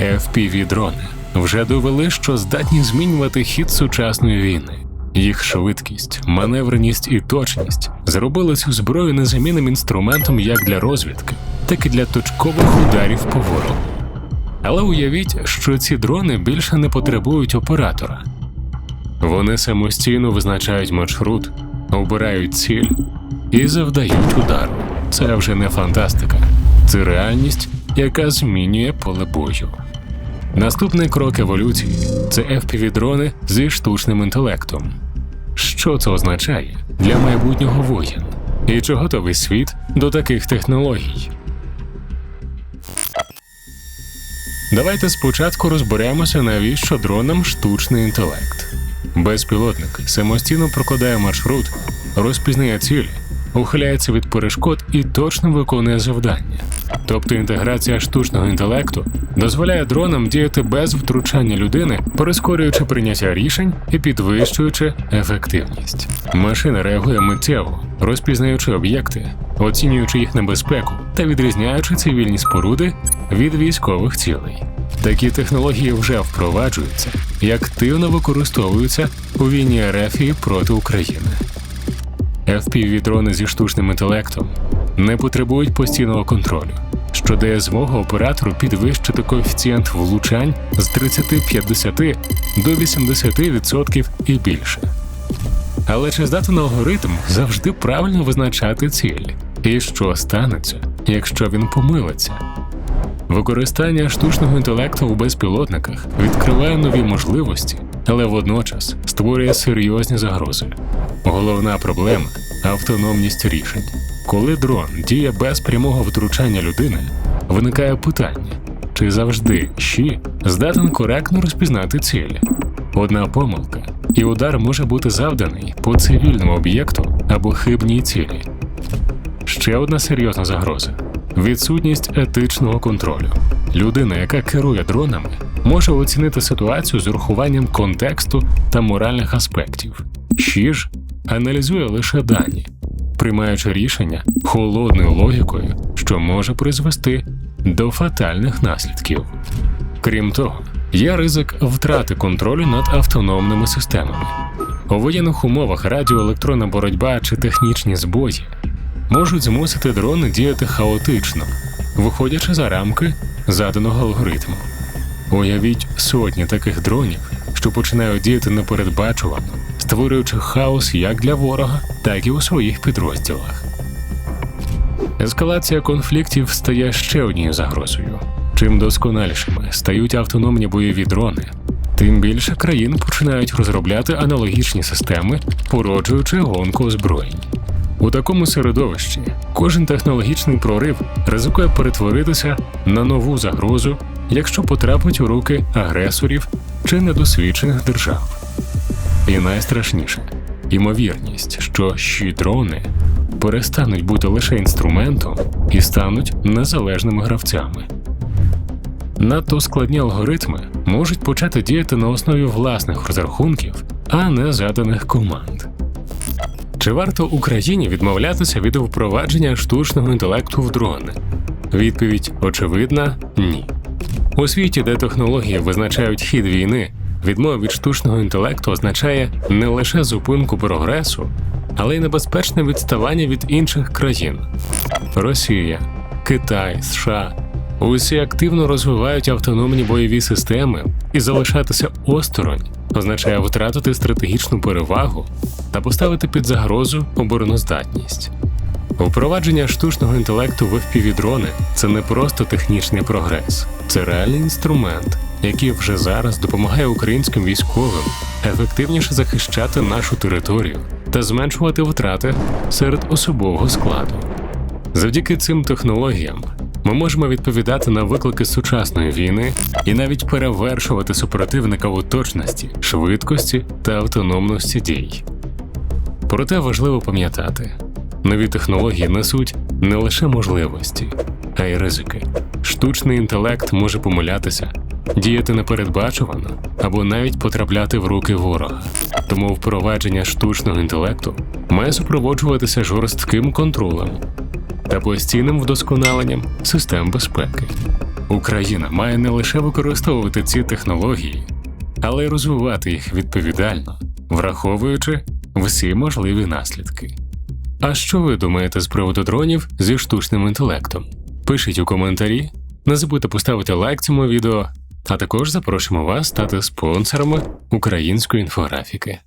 FPV-дрони вже довели, що здатні змінювати хід сучасної війни. Їх швидкість, маневреність і точність зробили цю зброю незамінним інструментом як для розвідки, так і для точкових ударів по ворогу. Але уявіть, що ці дрони більше не потребують оператора. Вони самостійно визначають маршрут, обирають ціль і завдають удару. Це вже не фантастика, це реальність, яка змінює поле бою. Наступний крок еволюції це FPV-дрони зі штучним інтелектом. Що це означає для майбутнього воїн? І чи готовий світ до таких технологій? Давайте спочатку розберемося, навіщо дронам штучний інтелект. Безпілотник самостійно прокладає маршрут, розпізнає цілі, ухиляється від перешкод і точно виконує завдання. Тобто інтеграція штучного інтелекту дозволяє дронам діяти без втручання людини, прискорюючи прийняття рішень і підвищуючи ефективність. Машина реагує миттєво, розпізнаючи об'єкти, оцінюючи їх небезпеку та відрізняючи цивільні споруди від військових цілей. Такі технології вже впроваджуються і активно використовуються у війні Ерефії проти України. FPV-дрони зі штучним інтелектом не потребують постійного контролю, що дає змогу оператору підвищити коефіцієнт влучань з 30-50 до 80% і більше. Але чи здатен алгоритм завжди правильно визначати ціль? І що станеться, якщо він помилиться? Використання штучного інтелекту у безпілотниках відкриває нові можливості, але водночас створює серйозні загрози. Головна проблема автономність рішень. Коли дрон діє без прямого втручання людини, виникає питання, чи завжди щі здатен коректно розпізнати цілі. Одна помилка, і удар може бути завданий по цивільному об'єкту або хибній цілі. Ще одна серйозна загроза відсутність етичного контролю. Людина, яка керує дронами, може оцінити ситуацію з урахуванням контексту та моральних аспектів. Щі ж аналізує лише дані, приймаючи рішення холодною логікою, що може призвести до фатальних наслідків. Крім того, є ризик втрати контролю над автономними системами. У воєнних умовах радіоелектронна боротьба чи технічні збої можуть змусити дрони діяти хаотично, виходячи за рамки заданого алгоритму. Уявіть сотні таких дронів, що починають діяти непередбачувано, створюючи хаос як для ворога, так і у своїх підрозділах. Ескалація конфліктів стає ще однією загрозою. Чим досконалішими стають автономні бойові дрони, тим більше країн починають розробляти аналогічні системи, породжуючи гонку озброєнь. У такому середовищі кожен технологічний прорив ризикує перетворитися на нову загрозу, якщо потрапить у руки агресорів чи недосвідчених держав. І найстрашніше ймовірність, що щі дрони перестануть бути лише інструментом і стануть незалежними гравцями. Надто складні алгоритми можуть почати діяти на основі власних розрахунків, а не заданих команд. Чи варто Україні відмовлятися від впровадження штучного інтелекту в дрони? Відповідь очевидна ні. У світі, де технології визначають хід війни, відмова від штучного інтелекту означає не лише зупинку прогресу, але й небезпечне відставання від інших країн. Росія, Китай, США усі активно розвивають автономні бойові системи, і залишатися осторонь означає втратити стратегічну перевагу та поставити під загрозу обороноздатність. Впровадження штучного інтелекту в FPV-дрони – це не просто технічний прогрес, це реальний інструмент, який вже зараз допомагає українським військовим ефективніше захищати нашу територію та зменшувати втрати серед особового складу. Завдяки цим технологіям ми можемо відповідати на виклики сучасної війни і навіть перевершувати супротивника у точності, швидкості та автономності дій. Проте важливо пам'ятати, нові технології несуть не лише можливості, а й ризики. Штучний інтелект може помилятися, діяти непередбачувано або навіть потрапляти в руки ворога. Тому впровадження штучного інтелекту має супроводжуватися жорстким контролем та постійним вдосконаленням систем безпеки. Україна має не лише використовувати ці технології, але й розвивати їх відповідально, враховуючи всі можливі наслідки. А що ви думаєте з приводу дронів зі штучним інтелектом? Пишіть у коментарі, не забудьте поставити лайк цьому відео, а також запрошуємо вас стати спонсорами української інфографіки.